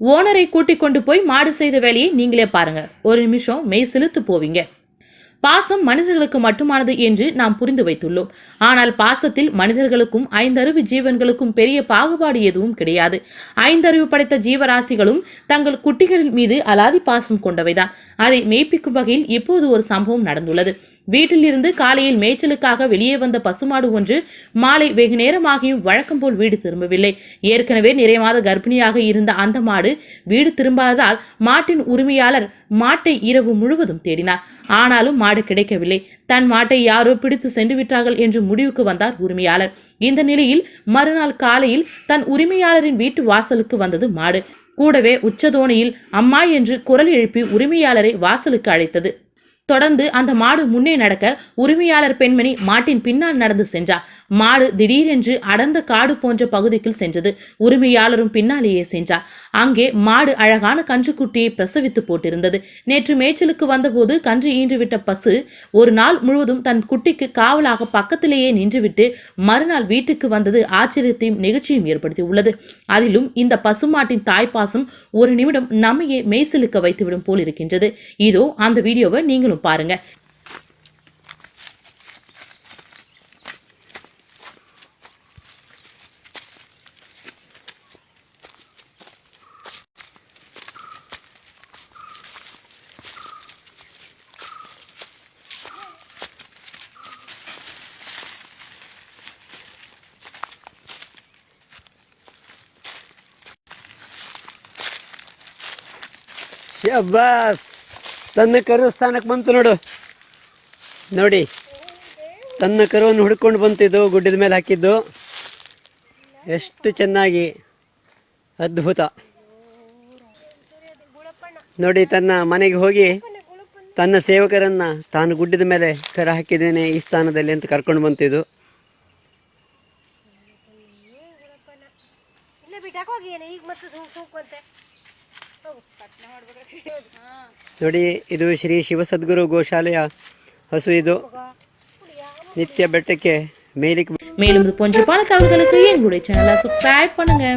ஓனரை கூட்டிக் கொண்டு போய் மாடு செய்த வேலையை நீங்களே பாருங்க. ஒரு நிமிஷம் மெய் செலுத்து போவீங்க. பாசம் மனிதர்களுக்கு மட்டுமானது என்று நாம் புரிந்து வைத்துள்ளோம். ஆனால் பாசத்தில் மனிதர்களுக்கும் ஐந்தறிவு ஜீவன்களுக்கும் பெரிய பாகுபாடு எதுவும் கிடையாது. ஐந்தறிவு படைத்த ஜீவராசிகளும் தங்கள் குட்டிகளின் மீது அலாதி பாசம் கொண்டவைதான். அதை மெய்ப்பிக்கும் வகையில் இப்போது ஒரு சம்பவம் நடந்துள்ளது. வீட்டிலிருந்து காலையில் மேய்ச்சலுக்காக வெளியே வந்த பசுமாடு ஒன்று மாலை வெகு நேரமாகியும் வழக்கம் போல் வீடு திரும்பவில்லை. ஏற்கனவே நிறைய மாத கர்ப்பிணியாக இருந்த அந்த மாடு வீடு திரும்பாததால் மாட்டின் உரிமையாளர் மாட்டை இரவு முழுவதும் தேடினார். ஆனாலும் மாடு கிடைக்கவில்லை. தன் மாட்டை யாரோ பிடித்து சென்று விட்டார்கள் என்று முடிவுக்கு வந்தார் உரிமையாளர். இந்த நிலையில் மறுநாள் காலையில் தன் உரிமையாளரின் வீட்டு வாசலுக்கு வந்தது மாடு. கூடவே உச்சதோணியில் அம்மா என்று குரல் எழுப்பி உரிமையாளரை வாசலுக்கு அழைத்தது. தொடர்ந்து அந்த மாடு முன்னே நடக்க உரிமையாளர் பெண்மணி மாட்டின் பின்னால் நடந்து சென்றார். மாடு திடீரென்று அடர்ந்த காடு போன்ற பகுதிக்குள் சென்றது. உரிமையாளரும் பின்னாலேயே சென்றார். அங்கே மாடு அழகான கன்றுக்குட்டியை பிரசவித்து போட்டிருந்தது. நேற்று மேய்ச்சலுக்கு வந்தபோது கன்று ஈன்றுவிட்ட பசு ஒரு நாள் முழுவதும் தன் குட்டிக்கு காவலாக பக்கத்திலேயே நின்றுவிட்டு மறுநாள் வீட்டுக்கு வந்தது ஆச்சரியத்தையும் நெகிழ்ச்சியும் ஏற்படுத்தி உள்ளது அதிலும் இந்த பசுமாட்டின் தாய்ப்பாசம் ஒரு நிமிடம் நம்மையே மெய்சிலுக்க வைத்துவிடும் போல் இருக்கின்றது இதோ அந்த வீடியோவை நீங்களும் பாருங்க பாருங்கள் Shabas! ತನ್ನ ಕರು ಸ್ಥಾನಕ್ಕೆ ಬಂತು ನೋಡು. ನೋಡಿ, ತನ್ನ ಕರುವನ್ನು ಹುಡ್ಕೊಂಡು ಬಂತಿದ್ದು, ಗುಡ್ಡದ ಮೇಲೆ ಹಾಕಿದ್ದು. ಎಷ್ಟು ಚೆನ್ನಾಗಿ ಅದ್ಭುತ. ನೋಡಿ, ತನ್ನ ಮನೆಗೆ ಹೋಗಿ ತನ್ನ ಸೇವಕರನ್ನು ತಾನು ಗುಡ್ಡದ ಮೇಲೆ ಕರ ಹಾಕಿದ್ದೇನೆ ಈ ಸ್ಥಾನದಲ್ಲಿ ಅಂತ ಕರ್ಕೊಂಡು ಬಂತಿದ್ದು. ನೋಡಿ ಇದು ಶ್ರೀ ಶಿವಸದ್ಗುರು ಗೋಶಾಲೆಯ ಹಸು ಇದು ನಿತ್ಯ ಬೆಟ್ಟಕ್ಕೆ ಮೇಲಿಕ್ಕೆ மேலும் இது போன்ற பல தகவல்களுக்கு எங்களுடைய சேனலை சப்ஸ்கிரைப் பண்ணுங்க